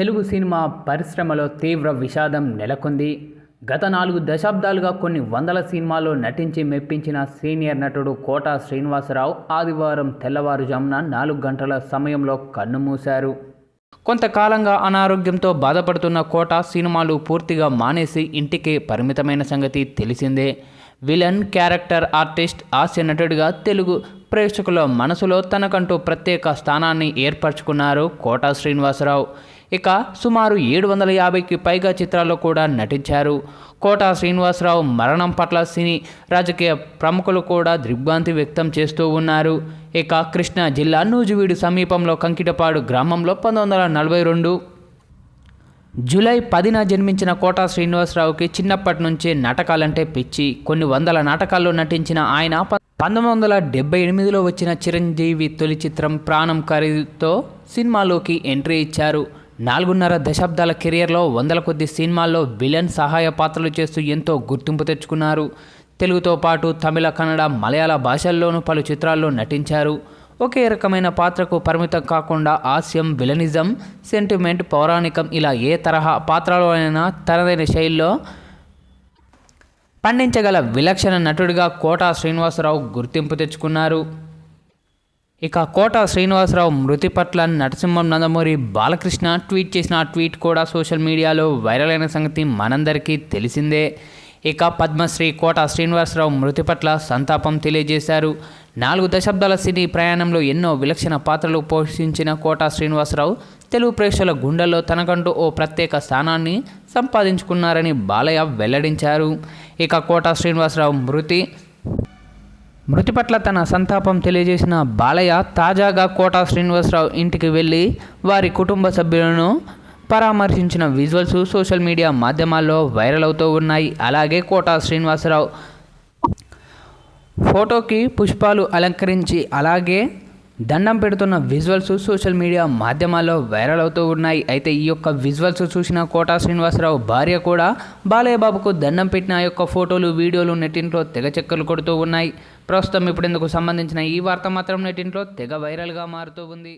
Telugu cinema పరిశ్రమలో తీవ్ర విషాదం నెలకొంది. గత నాలుగు దశాబ్దాలుగా కొన్ని వందల సినిమాల్లో నటించి మెప్పించిన సీనియర్ నటుడు కోట శ్రీనివాసరావు ఆదివారం తెల్లవారుజామున నాలుగు గంటల సమయంలో కన్నుమూశారు కొంతకాలంగా అనారోగ్యంతో బాధపడుతున్న కోట సినిమాలు పూర్తిగా మానేసి ఇంటికే పరిమితమైన సంగతి తెలిసిందే. విలన్ క్యారెక్టర్ ఆర్టిస్ట్ హాస్య నటుడిగా తెలుగు ప్రేక్షకుల మనసులో తనకంటూ ప్రత్యేక స్థానాన్ని ఏర్పరచుకున్నారు కోట శ్రీనివాసరావు. ఇక సుమారు ఏడు వందల యాభైకి పైగా చిత్రాల్లో కూడా నటించారు. కోట శ్రీనివాసరావు మరణం పట్ల సినీ రాజకీయ ప్రముఖులు కూడా దిగ్భ్రాంతి వ్యక్తం చేస్తూ ఉన్నారు. ఇక కృష్ణా జిల్లా నూజివీడు సమీపంలో కంకిటపాడు గ్రామంలో పంతొమ్మిది వందల నలభై రెండు జూలై పదిన జన్మించిన కోట శ్రీనివాసరావుకి చిన్నప్పటి నుంచే నాటకాలంటే పిచ్చి. కొన్ని వందల నాటకాల్లో నటించిన ఆయన పంతొమ్మిది వందల డెబ్బై ఎనిమిదిలో వచ్చిన చిరంజీవి తొలి చిత్రం ప్రాణం ఖరీదుతో సినిమాలోకి ఎంట్రీ ఇచ్చారు. నాలుగున్నర దశాబ్దాల కెరియర్లో వందల కొద్ది సినిమాల్లో విలన్ సహాయ పాత్రలు చేస్తూ ఎంతో గుర్తింపు తెచ్చుకున్నారు. తెలుగుతో పాటు తమిళ కన్నడ మలయాళ భాషల్లోనూ పలు చిత్రాల్లో నటించారు. ఒకే రకమైన పాత్రకు పరిమితం కాకుండా హాస్యం విలనిజం సెంటిమెంట్ పౌరాణికం ఇలా ఏ తరహా పాత్రలో అయినా తనదైన శైలిలో పండించగల విలక్షణ నటుడిగా కోట శ్రీనివాసరావు గుర్తింపు తెచ్చుకున్నారు. ఇక కోట శ్రీనివాసరావు మృతి పట్ల నరసింహం నందమూరి బాలకృష్ణ ట్వీట్ చేసిన ఆ ట్వీట్ కూడా సోషల్ మీడియాలో వైరల్ అయిన సంగతి మనందరికీ తెలిసిందే. ఇక పద్మశ్రీ కోట శ్రీనివాసరావు మృతి పట్ల సంతాపం తెలియజేశారు. నాలుగు దశాబ్దాల సినీ ప్రయాణంలో ఎన్నో విలక్షణ పాత్రలు పోషించిన కోట శ్రీనివాసరావు తెలుగు ప్రేక్షకుల గుండెల్లో తనకంటూ ఓ ప్రత్యేక స్థానాన్ని సంపాదించుకున్నారని బాలయ్య వెల్లడించారు. ఇక కోట శ్రీనివాసరావు మృతి మృతి పట్ల తన సంతాపం తెలియజేసిన బాలయ్య తాజాగా కోటా శ్రీనివాసరావు ఇంటికి వెళ్ళి వారి కుటుంబ సభ్యులను పరామర్శించిన విజువల్స్ సోషల్ మీడియా మాధ్యమాల్లో వైరల్ అవుతూ ఉన్నాయి. అలాగే కోటా శ్రీనివాసరావు ఫోటోకి పుష్పాలు అలంకరించి అలాగే దండం పెడుతున్న విజువల్స్ సోషల్ మీడియా మాధ్యమాల్లో వైరల్ అవుతూ ఉన్నాయి. అయితే ఈ యొక్క విజువల్స్ చూసిన కోటా శ్రీనివాసరావు భార్య కూడా బాలయ్య బాబుకు దండం పెట్టిన ఆ యొక్క ఫోటోలు వీడియోలు నెట్టింట్లో తెగ చెక్కలు కొడుతూ ఉన్నాయి. ప్రస్తుతం ఇప్పుడు ఇందుకు సంబంధించిన ఈ వార్త మాత్రం నెట్టింట్లో తెగ వైరల్గా మారుతూ ఉంది.